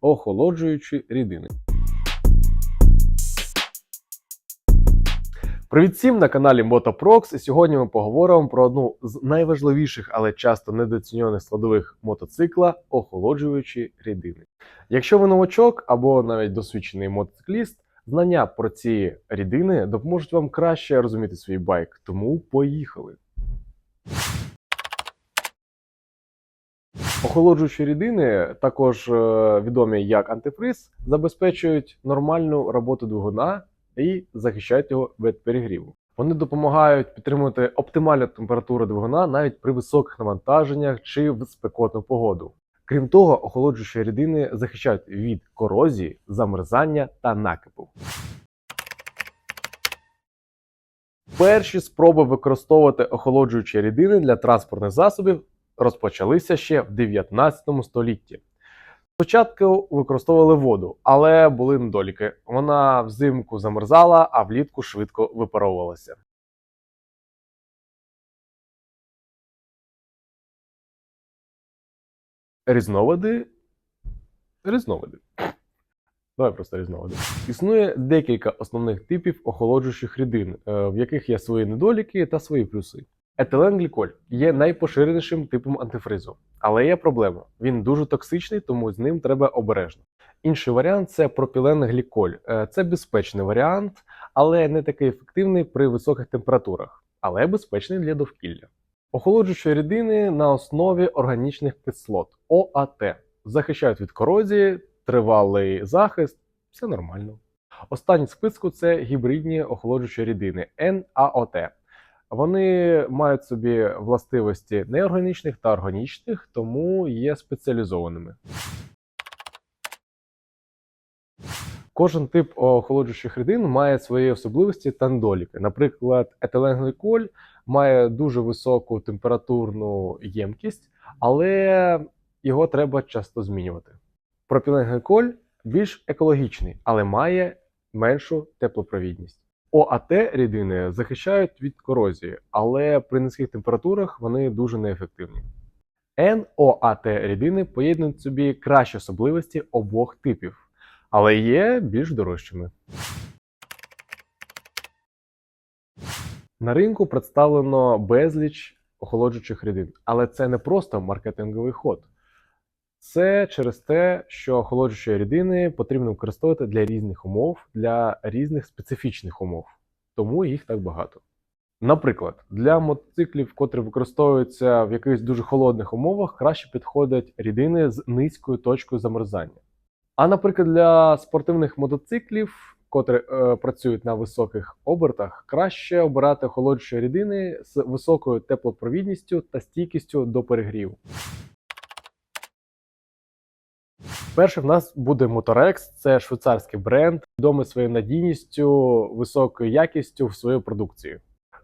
охолоджуючі рідини. Привіт всім на каналі Motoprox. І сьогодні ми поговоримо про одну з найважливіших, але часто недооцінюваних складових мотоцикла охолоджуючі рідини. Якщо ви новачок або навіть досвідчений мотоцикліст, знання про ці рідини допоможуть вам краще розуміти свій байк. Тому поїхали. Охолоджуючі рідини, також е, відомі як антифриз, забезпечують нормальну роботу двигуна і захищають його від перегріву. Вони допомагають підтримувати оптимальну температуру двигуна навіть при високих навантаженнях чи в спекотну погоду. Крім того, охолоджуючі рідини захищають від корозії, замерзання та накипу. Перші спроби використовувати охолоджуючі рідини для транспортних засобів розпочалися ще в 19 столітті. Спочатку використовували воду, але були недоліки. Вона взимку замерзала, а влітку швидко випаровувалася. Різновиди. Різновиди. Давай просто різновиди. Існує декілька основних типів охолоджуючих рідин, е, в яких є свої недоліки та свої плюси. Етиленгліколь є найпоширенішим типом антифризу, але є проблема. Він дуже токсичний, тому з ним треба обережно. Інший варіант це пропіленгліколь. Е, Це безпечний варіант, але не такий ефективний при високих температурах, але безпечний для довкілля. Охолоджуючі рідини на основі органічних кислот ОАТ захищають від корозії, тривалий захист, все нормально. Останній в списку це гібридні охолоджуючі рідини НАОТ. Вони мають собі властивості неорганічних та органічних, тому є спеціалізованими. Кожен тип охолоджуючих рідин має свої особливості та недоліки. Наприклад, етиленгліколь має дуже високу температурну ємкість, але його треба часто змінювати. Пропіленгліколь більш екологічний, але має меншу теплопровідність. ОАТ рідини захищають від корозії, але при низьких температурах вони дуже неефективні. НОАТ рідини поєднують собі кращі особливості обох типів, але є більш дорожчими. На ринку представлено безліч охолоджуючих рідин, але це не просто маркетинговий ход. Це через те, що охолоджуючі рідини потрібно використовувати для різних умов, для різних специфічних умов, тому їх так багато. Наприклад, для мотоциклів, котрі використовуються в якихось дуже холодних умовах, краще підходять рідини з низькою точкою замерзання. А наприклад, для спортивних мотоциклів, котрі е, працюють на високих обертах, краще обирати охолоджуючі рідини з високою теплопровідністю та стійкістю до перегріву. Перший в нас буде Motorex, це швейцарський бренд, відомий своєю надійністю, високою якістю в своїй продукції.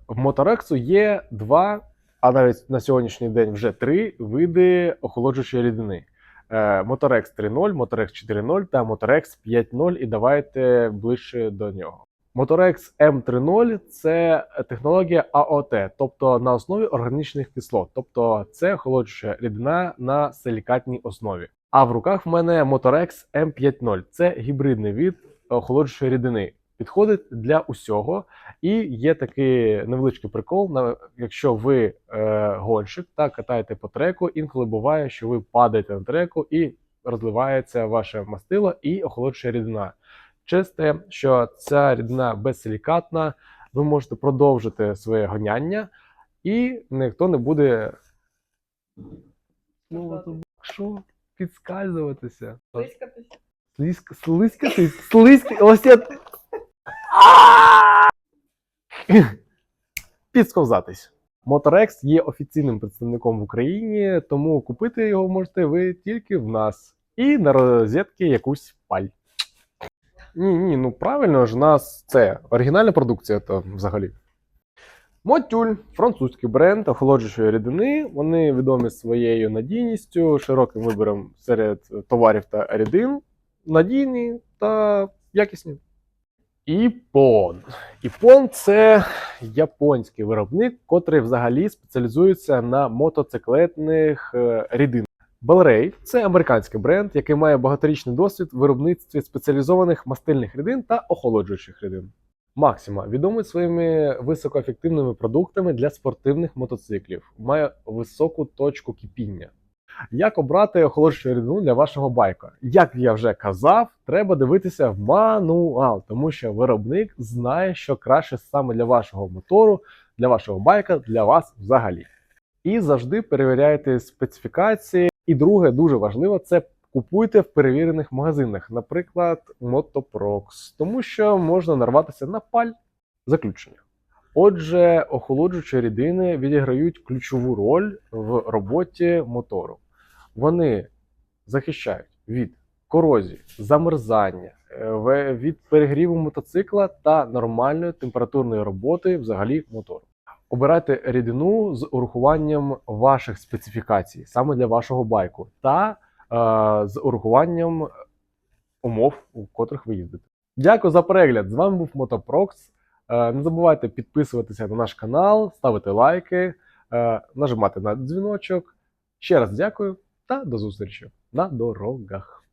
В Motorex є два, а навіть на сьогоднішній день вже три види охолоджуючої рідини: Motorex 3.0, Motorex 4.0 та Motorex 5.0. І давайте ближче до нього. Motorex M30 це технологія AOT, тобто на основі органічних кислот, тобто це охолоджуюча рідина на силікатній основі. А в руках в мене Motorex M50. Це гібридний від охолоджуючої рідини. Підходить для усього. І є такий невеличкий прикол. Якщо ви е, гонщик та катаєте по треку, інколи буває, що ви падаєте на треку і розливається ваше мастило і охолоджуюча рідина. Через те, що ця рідина безсилікатна, ви можете продовжити своє гоняння, і ніхто не буде. Ну, що? Підскальзуватися. Блискатися. Слизька, слизькатись, слизька, ось я... Підсковзатись. Motorex є офіційним представником в Україні, тому купити його можете ви тільки в нас. І на розетки якусь паль. Ні, ні, ну правильно ж, у нас це оригінальна продукція то взагалі. Мотюль, французький бренд охолоджуючої рідини. Вони відомі своєю надійністю, широким вибором серед товарів та рідин, надійні та якісні. Іпон. Іпон це японський виробник, котрий взагалі спеціалізується на мотоциклетних е, рідинах. Bellray – це американський бренд, який має багаторічний досвід в виробництві спеціалізованих мастильних рідин та охолоджуючих рідин. Максима відомий своїми високоефективними продуктами для спортивних мотоциклів, має високу точку кипіння. Як обрати охолоджуючу рідину для вашого байка? Як я вже казав, треба дивитися в мануал, тому що виробник знає, що краще саме для вашого мотору, для вашого байка, для вас взагалі. І завжди перевіряйте специфікації. І друге, дуже важливо, це купуйте в перевірених магазинах, наприклад, Motoprox, тому що можна нарватися на паль заключення. Отже, охолоджуючі рідини відіграють ключову роль в роботі мотору. Вони захищають від корозії, замерзання, е, від перегріву мотоцикла та нормальної температурної роботи взагалі мотору. Обирайте рідину з урахуванням ваших специфікацій саме для вашого байку, та з урахуванням умов, у котрих ви їздите. Дякую за перегляд! З вами був Мотопрокс. Е, Не забувайте підписуватися на наш канал, ставити лайки, е, нажимати на дзвіночок. Ще раз дякую та до зустрічі на дорогах.